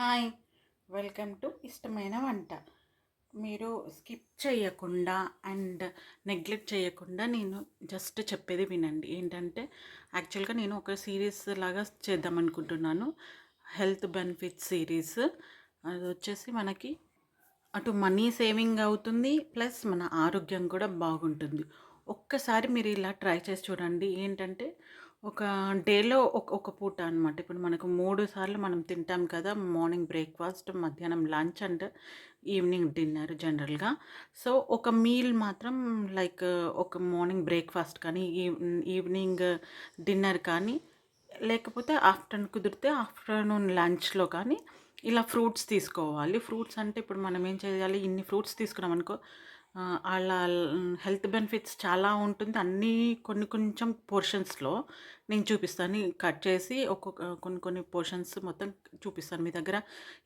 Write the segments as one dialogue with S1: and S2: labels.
S1: Hi welcome to ఇష్టమైన వంట. మీరు స్కిప్ చేయకుండా అండ్ నెగ్లెక్ట్ చేయకుండా నేను జస్ట్ చెప్పేది వినండి. ఏంటంటే యాక్చువల్గా నేను ఒక సిరీస్ లాగా చేద్దాం అనుకుంటున్నాను. Health benefit series. అది వచ్చేసి మనకి అటు మనీ సేవింగ్ అవుతుంది ప్లస్ మన ఆరోగ్యం కూడా బాగుంటుంది. ఒక్కసారి మీరు ఇలా ట్రై చేసి చూడండి. ఏంటంటే ఒక డేలో ఒక ఒక పూట అనమాట ఇప్పుడు మనకు మూడు సార్లు మనం తింటాం కదా మార్నింగ్ బ్రేక్ఫాస్ట్ మధ్యాహ్నం లంచ్ అండ్ ఈవినింగ్ డిన్నర్ జనరల్గా. సో ఒక మీల్ మాత్రం లైక్ ఒక మార్నింగ్ బ్రేక్ఫాస్ట్ కానీ ఈవినింగ్ డిన్నర్ కానీ లేకపోతే ఆఫ్టర్నూన్ కుదిరితే ఆఫ్టర్నూన్ లంచ్లో కానీ ఇలా ఫ్రూట్స్ తీసుకోవాలి. ఫ్రూట్స్ అంటే ఇప్పుడు మనం ఏం చేయాలి? ఇన్ని ఫ్రూట్స్ తీసుకున్నాం అనుకో వాళ్ళ హెల్త్ బెనిఫిట్స్ చాలా ఉంటుంది. అన్నీ కొన్ని కొంచెం పోర్షన్స్లో నేను చూపిస్తాను. కట్ చేసి ఒక్కొక్క కొన్ని కొన్ని పోర్షన్స్ మొత్తం చూపిస్తాను మీ దగ్గర.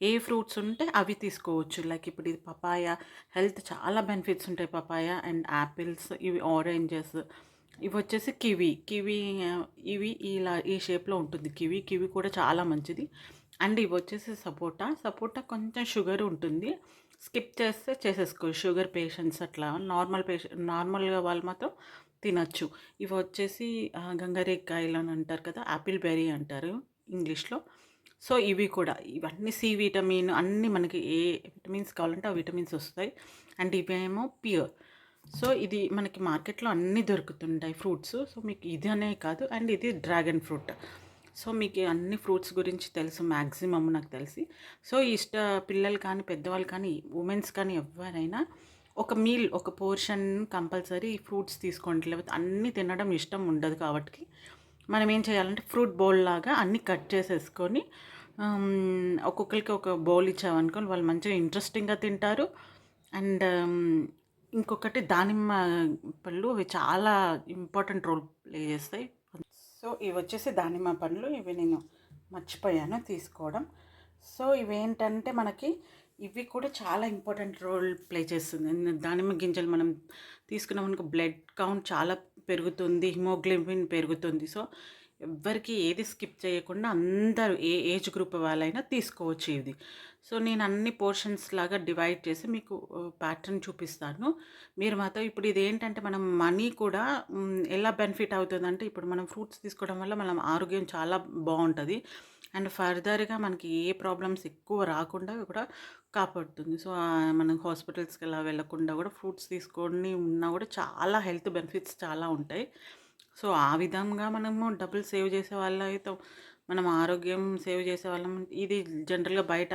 S1: ఏ ఫ్రూట్స్ ఉంటే అవి తీసుకోవచ్చు. లైక్ ఇప్పుడు ఇది పపాయ. హెల్త్ చాలా బెనిఫిట్స్ ఉంటాయి పపాయ అండ్ యాపిల్స్ ఇవి ఆరెంజెస్. ఇవి వచ్చేసి కివి. కివి ఇవి ఇలా ఈ షేప్లో ఉంటుంది. కివి కివి కూడా చాలా మంచిది. అండ్ ఇవి వచ్చేసి సపోటా. సపోటా కొంచెం షుగర్ ఉంటుంది. స్కిప్ చేస్తే చేసేసుకో. షుగర్ పేషెంట్స్ అట్లా నార్మల్ పేషెంట్ నార్మల్గా వాళ్ళు మాత్రం తినచ్చు. ఇవి వచ్చేసి గంగరేకాయలు అని అంటారు కదా యాపిల్ బెర్రీ అంటారు ఇంగ్లీష్లో. సో ఇవి కూడా ఇవన్నీ సి విటమిన్ అన్నీ మనకి ఏ విటమిన్స్ కావాలంటే ఆ విటమిన్స్ వస్తాయి. అండ్ ఇవేమో ప్యూర్. సో ఇది మనకి మార్కెట్లో అన్నీ దొరుకుతుంటాయి ఫ్రూట్స్. సో మీకు ఇది అనే కాదు. అండ్ ఇది డ్రాగన్ ఫ్రూట్. సో మీకు అన్ని ఫ్రూట్స్ గురించి తెలుసు మ్యాక్సిమమ్ నాకు తెలిసి. సో ఇష్ట పిల్లలు కానీ పెద్దవాళ్ళు కానీ ఉమెన్స్ కానీ ఎవరైనా ఒక మీల్ ఒక పోర్షన్ కంపల్సరీ ఫ్రూట్స్ తీసుకోండి. లేకపోతే అన్నీ తినడం ఇష్టం ఉండదు కాబట్టి మనం ఏం చేయాలంటే ఫ్రూట్ బౌల్ లాగా అన్నీ కట్ చేసేసుకొని ఒక్కొక్కరికి ఒక బౌల్ ఇచ్చామనుకోని వాళ్ళు మంచిగా ఇంట్రెస్టింగ్గా తింటారు. అండ్ ఇంకొకటి దానిమ్మ పళ్ళు అవి చాలా ఇంపార్టెంట్ రోల్ ప్లే చేస్తాయి. సో ఇవి వచ్చేసి దానిమ్మ పండ్లు. ఇవి నేను మర్చిపోయాను తీసుకోవడం. సో ఇవేంటంటే మనకి ఇవి కూడా చాలా ఇంపార్టెంట్ రోల్ ప్లే చేస్తుంది. దానిమ్మ గింజలు మనం తీసుకున్నాం అనుకో బ్లడ్ కౌంట్ చాలా పెరుగుతుంది హిమోగ్లోబిన్ పెరుగుతుంది. సో ఎవ్వరికి ఏది స్కిప్ చేయకుండా అందరూ ఏ ఏజ్ గ్రూప్ వాళ్ళైనా తీసుకోవచ్చు ఇది. సో నేను అన్ని పోర్షన్స్ లాగా డివైడ్ చేసి మీకు ప్యాటర్న్ చూపిస్తాను. మీరు మాత్రం ఇప్పుడు ఇది ఏంటంటే మనం మనీ కూడా ఎలా బెనిఫిట్ అవుతుందంటే ఇప్పుడు మనం ఫ్రూట్స్ తీసుకోవడం వల్ల మనం ఆరోగ్యం చాలా బాగుంటుంది. అండ్ ఫర్దర్గా మనకి ఏ ప్రాబ్లమ్స్ ఎక్కువ రాకుండా కూడా కాపాడుతుంది. సో మనం హాస్పిటల్స్కి ఎలా వెళ్ళకుండా కూడా ఫ్రూట్స్ తీసుకొని ఉన్నా కూడా చాలా హెల్త్ బెనిఫిట్స్ చాలా ఉంటాయి. సో ఆ విధంగా మనము డబ్బులు సేవ్ చేసే వాళ్ళ అయితే మనం ఆరోగ్యం సేవ్ చేసే వాళ్ళం. ఇది జనరల్గా బయట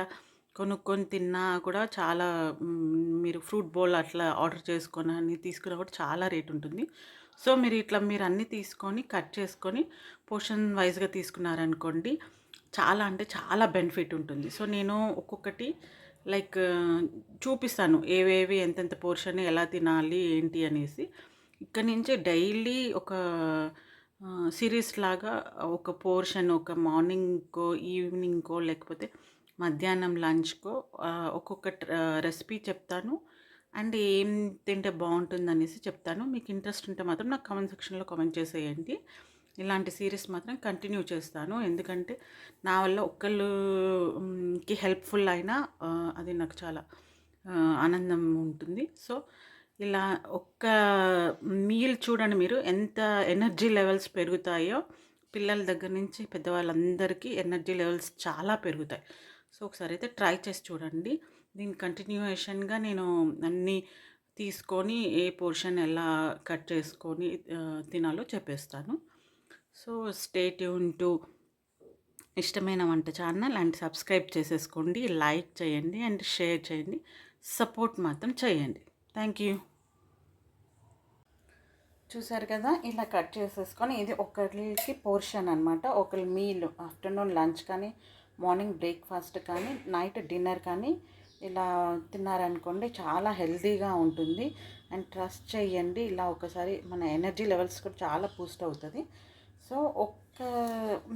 S1: కొనుక్కొని తిన్నా కూడా చాలా మీరు ఫ్రూట్ బౌల్ అట్లా ఆర్డర్ చేసుకొని అన్ని తీసుకున్నా కూడా చాలా రేట్ ఉంటుంది. సో మీరు ఇట్లా మీరు అన్నీ తీసుకొని కట్ చేసుకొని పోర్షన్ వైజ్గా తీసుకున్నారనుకోండి చాలా అంటే చాలా బెనిఫిట్ ఉంటుంది. సో నేను ఒక్కొక్కటి లైక్ చూపిస్తాను ఏవేవి ఎంతెంత పోర్షన్ ఎలా తినాలి ఏంటి అనేసి. ఇక్కడ నుంచి డైలీ ఒక సిరీస్ లాగా ఒక పోర్షన్ ఒక మార్నింగ్కో ఈవినింగ్కో లేకపోతే మధ్యాహ్నం లంచ్కో ఒక్కొక్క రెసిపీ చెప్తాను. అండ్ ఏం తింటే బాగుంటుంది అనేసి చెప్తాను. మీకు ఇంట్రెస్ట్ ఉంటే మాత్రం నాకు కామెంట్ సెక్షన్లో కామెంట్ చేసేయండి. ఇలాంటి సిరీస్ మాత్రం కంటిన్యూ చేస్తాను. ఎందుకంటే నా వల్ల ఒక్కళ్ళుకి హెల్ప్ఫుల్ అయినా అది నాకు చాలా ఆనందం ఉంటుంది. సో ఇలా ఒక్క మీల్ చూడండి మీరు ఎంత ఎనర్జీ లెవెల్స్ పెరుగుతాయో పిల్లల దగ్గర నుంచి పెద్దవాళ్ళందరికీ ఎనర్జీ లెవెల్స్ చాలా పెరుగుతాయి. సో ఒకసారి అయితే ట్రై చేసి చూడండి. దీని కంటిన్యూయేషన్గా నేను అన్నీ తీసుకొని ఏ పోర్షన్ ఎలా కట్ చేసుకొని తినాలో చెప్పేస్తాను. సో స్టేట్ యూన్ టు ఇష్టమైన వంట ఛానల్ అండ్ సబ్స్క్రైబ్ చేసేసుకోండి లైక్ చేయండి అండ్ షేర్ చేయండి సపోర్ట్ మాత్రం చేయండి. Thank you. చూసారు కదా ఇలా కట్ చేసేసుకొని ఇది ఒకరికి పోర్షన్ అనమాట ఒకరి మీల్ ఆఫ్టర్నూన్ లంచ్ కానీ మార్నింగ్ బ్రేక్ఫాస్ట్ కానీ నైట్ డిన్నర్ కానీ ఇలా తిన్నారనుకోండి చాలా హెల్తీగా ఉంటుంది. అండ్ ట్రస్ట్ చేయండి ఇలా ఒకసారి మన ఎనర్జీ లెవెల్స్ కూడా చాలా బూస్ట్ అవుతుంది. సో ఒక్క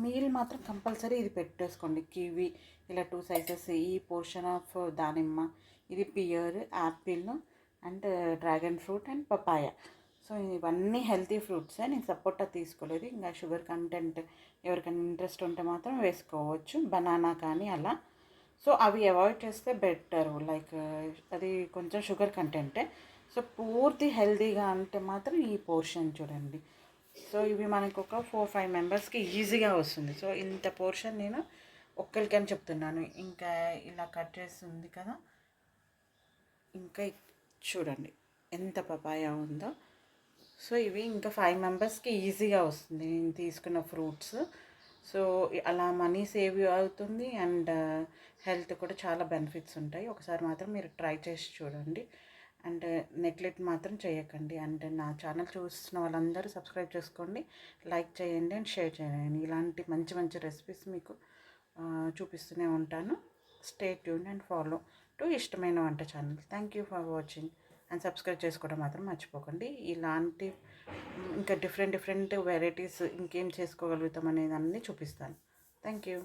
S1: మీల్ మాత్రం కంపల్సరీ ఇది పెట్టేసుకోండి. కివి ఇలా టూ సైజెస్ ఈ పోర్షన్ ఆఫ్ దానిమ్మ ఇది pear apple and dragon fruit and papaya. So ఇవన్నీ హెల్తీ ఫ్రూట్సే నేను సపోటా తీసుకోలేదు. ఇంకా షుగర్ కంటెంట్ ఎవరికైనా ఇంట్రెస్ట్ ఉంటే మాత్రం వేసుకోవచ్చు బనానా కానీ అలా. సో అవి అవాయిడ్ చేస్తే బెటర్ లైక్ అది కొంచెం షుగర్ కంటెంటే. సో పూర్తి హెల్తీగా అంటే మాత్రం ఈ పోర్షన్ చూడండి. సో ఇవి మనకు ఒక ఫోర్ ఫైవ్ మెంబర్స్కి ఈజీగా వస్తుంది. సో ఇంత పోర్షన్ నేను ఒక్కరికి అని చెప్తున్నాను. ఇంకా ఇలా కట్ చేస్తుంది కదా. ఇంకా చూడండి ఎంత పపాయా ఉందో. సో ఇవి ఇంకా ఫైవ్ మెంబర్స్కి ఈజీగా వస్తుంది. నేను తీసుకున్న ఫ్రూట్స్ సో అలా మనీ సేవ్ అవుతుంది. అండ్ uh, హెల్త్ కూడా చాలా బెనిఫిట్స్ ఉంటాయి. ఒకసారి మాత్రం మీరు ట్రై చేసి చూడండి. అండ్ నెగ్లెక్ట్ మాత్రం చేయకండి. అండ్ నా ఛానల్ చూస్తున్న వాళ్ళందరూ సబ్స్క్రైబ్ చేసుకోండి. లైక్ చేయండి అండ్ షేర్ చేయండి. ఇలాంటి మంచి మంచి రెసిపీస్ మీకు చూపిస్తూనే ఉంటాను. Stay tune and follow to ఇష్టమైన వంట channel thank you for watching and subscribe చేసుకోవడం మాత్రం మర్చిపోకండి. ఇలాంటి ఇంకా డిఫరెంట్ డిఫరెంట్ వెరైటీస్ ఇంకేం చేసుకోగలుగుతాం అనేది అన్నీ చూపిస్తాను. Thank you